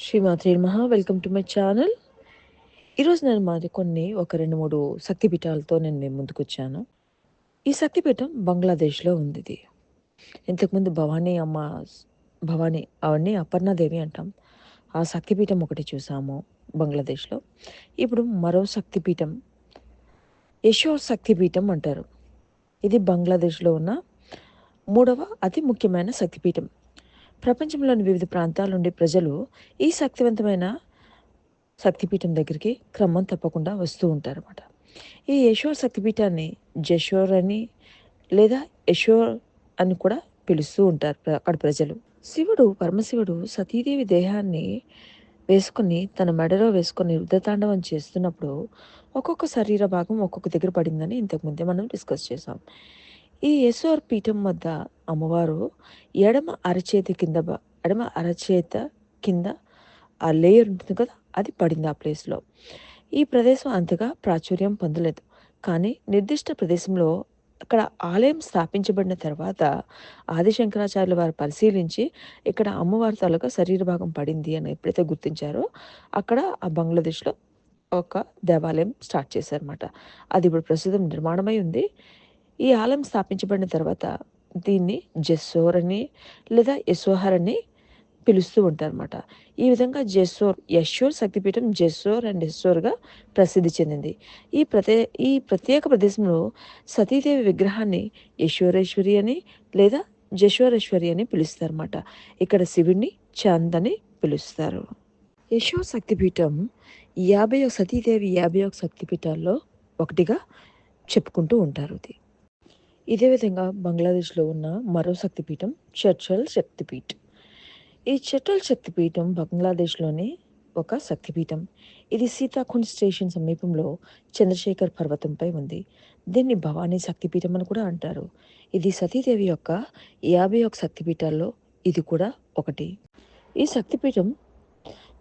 శ్రీమాత్రి మహా welcome to my channel ఈరోజు నేను మాది కొన్ని ఒక రెండు మూడు శక్తిపీఠాలతో నేను నేను ముందుకొచ్చాను ఈ శక్తిపీఠం బంగ్లాదేశ్లో ఉంది ఇది ఇంతకుముందు భవానీ అమ్మ భవానీ అవన్నీ అపర్ణాదేవి అంటాం. ఆ శక్తిపీఠం ఒకటి చూసాము బంగ్లాదేశ్లో. ఇప్పుడు మరో శక్తిపీఠం యశో శక్తిపీఠం అంటారు. ఇది బంగ్లాదేశ్లో ఉన్న మూడవ అతి ముఖ్యమైన శక్తిపీఠం. ప్రపంచంలోని వివిధ ప్రాంతాల నుండి ప్రజలు ఈ శక్తివంతమైన శక్తిపీఠం దగ్గరికి క్రమం తప్పకుండా వస్తూ ఉంటారన్నమాట. ఈ యశోర్ శక్తిపీఠాన్ని జశోర్ అని లేదా యశోర్ అని కూడా పిలుస్తూ ఉంటారు ప్ర- అక్కడ ప్రజలు. శివుడు పరమశివుడు సతీదేవి దేహాన్ని వేసుకొని తన మెడలో వేసుకొని రుద్రతాండవం చేస్తున్నప్పుడు ఒక్కొక్క శరీర భాగం ఒక్కొక్క దగ్గర పడిందని ఇంతకుముందే మనం డిస్కస్ చేసాం ఈ యశోర్ పీఠం వద్ద అమ్మవారు ఎడమ అరచేతి కింద ఎడమ అరచేత కింద ఆ లేయర్ ఉంటుంది కదా అది పడింది ఆ ప్లేస్లో ఈ ప్రదేశం అంతగా ప్రాచుర్యం పొందలేదు. కానీ నిర్దిష్ట ప్రదేశంలో అక్కడ ఆలయం స్థాపించబడిన తర్వాత ఆదిశంకరాచార్యుల వారు పరిశీలించి ఇక్కడ అమ్మవారి తాలూకా శరీర భాగం పడింది అని ఎప్పుడైతే గుర్తించారో అక్కడ ఆ బంగ్లాదేశ్లో ఒక దేవాలయం స్టార్ట్ చేశారన్నమాట. అది ఇప్పుడు ప్రస్తుతం నిర్మాణమై ఉంది. ఈ ఆలయం స్థాపించబడిన తర్వాత దీన్ని జెస్సోర్ అని లేదా యశోహర్ అని పిలుస్తూ ఉంటారన్నమాట. ఈ విధంగా జెస్సోర్ యశోర్ శక్తిపీఠం జెస్సోర్ అండ్ యశోర్గా ప్రసిద్ధి చెందింది. ఈ ప్రతే ఈ ప్రత్యేక ప్రదేశంలో సతీదేవి విగ్రహాన్ని యశోరేశ్వరి అని లేదా జశ్వరేశ్వరి అని పిలుస్తారన్నమాట. ఇక్కడ శివుడిని చంద్ అని పిలుస్తారు. యశోర్ శక్తిపీఠం యాభై ఒక సతీదేవి యాభై ఒక శక్తిపీఠాల్లో ఒకటిగా చెప్పుకుంటూ ఉంటారు ఇది. ఇదే విధంగా బంగ్లాదేశ్లో ఉన్న మరో శక్తిపీఠం చర్చల్ శక్తిపీఠ్. ఈ చర్చల్ శక్తిపీఠం బంగ్లాదేశ్లోని ఒక శక్తిపీఠం. ఇది సీతాకుండ్ స్టేషన్ సమీపంలో చంద్రశేఖర్ పర్వతంపై ఉంది. దీన్ని భవానీ శక్తిపీఠం అని కూడా అంటారు. ఇది సతీదేవి యొక్క యాభై ఒక శక్తిపీఠాల్లో ఇది కూడా ఒకటి. ఈ శక్తిపీఠం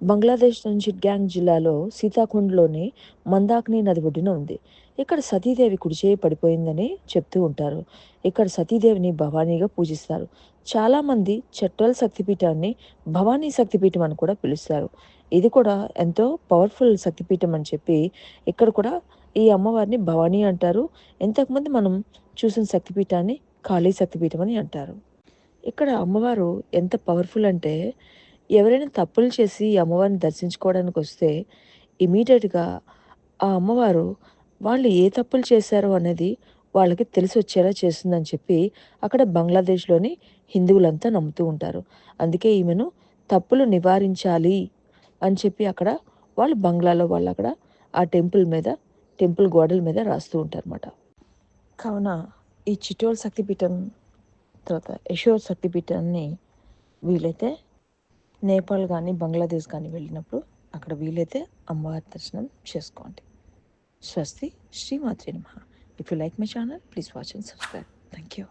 బంగ్లాదేశ్ నుంచి గ్యాంగ్ జిల్లాలో సీతాకుండ్లోని మందాకిని నది ఒడ్డున ఉంది. ఇక్కడ సతీదేవి కుడిచేయి పడిపోయిందని చెప్తూ ఉంటారు. ఇక్కడ సతీదేవిని భవానీగా పూజిస్తారు. చాలామంది చట్టల్ శక్తిపీఠాన్ని భవానీ శక్తిపీఠం అని కూడా పిలుస్తారు. ఇది కూడా ఎంతో పవర్ఫుల్ శక్తిపీఠం అని చెప్పి ఇక్కడ కూడా ఈ అమ్మవారిని భవానీ అంటారు. ఇంతకుముందు మనం చూసిన శక్తిపీఠాన్ని ఖాళీ శక్తిపీఠం అని అంటారు. ఇక్కడ అమ్మవారు ఎంత పవర్ఫుల్ అంటే ఎవరైనా తప్పులు చేసి ఈ అమ్మవారిని దర్శించుకోవడానికి వస్తే ఇమీడియట్గా ఆ అమ్మవారు వాళ్ళు ఏ తప్పులు చేశారో అనేది వాళ్ళకి తెలిసి వచ్చేలా చేస్తుందని చెప్పి అక్కడ బంగ్లాదేశ్లోని హిందువులంతా నమ్ముతూ ఉంటారు. అందుకే ఈమెను తప్పులు నివారించాలి అని చెప్పి అక్కడ వాళ్ళు బంగ్లాలో వాళ్ళు అక్కడ ఆ టెంపుల్ మీద టెంపుల్ గోడల మీద రాస్తూ ఉంటారన్నమాట. కావున ఈ చిట్టోల్ శక్తిపీఠం తర్వాత యశోర్ శక్తిపీఠాన్ని వీలైతే నేపాల్ కానీ బంగ్లాదేశ్ కానీ వెళ్ళినప్పుడు అక్కడ వీలైతే అమ్మవారి దర్శనం చేసుకోండి. స్వస్తి శ్రీమాత్రి నమ. If you like my channel please watch and subscribe thank you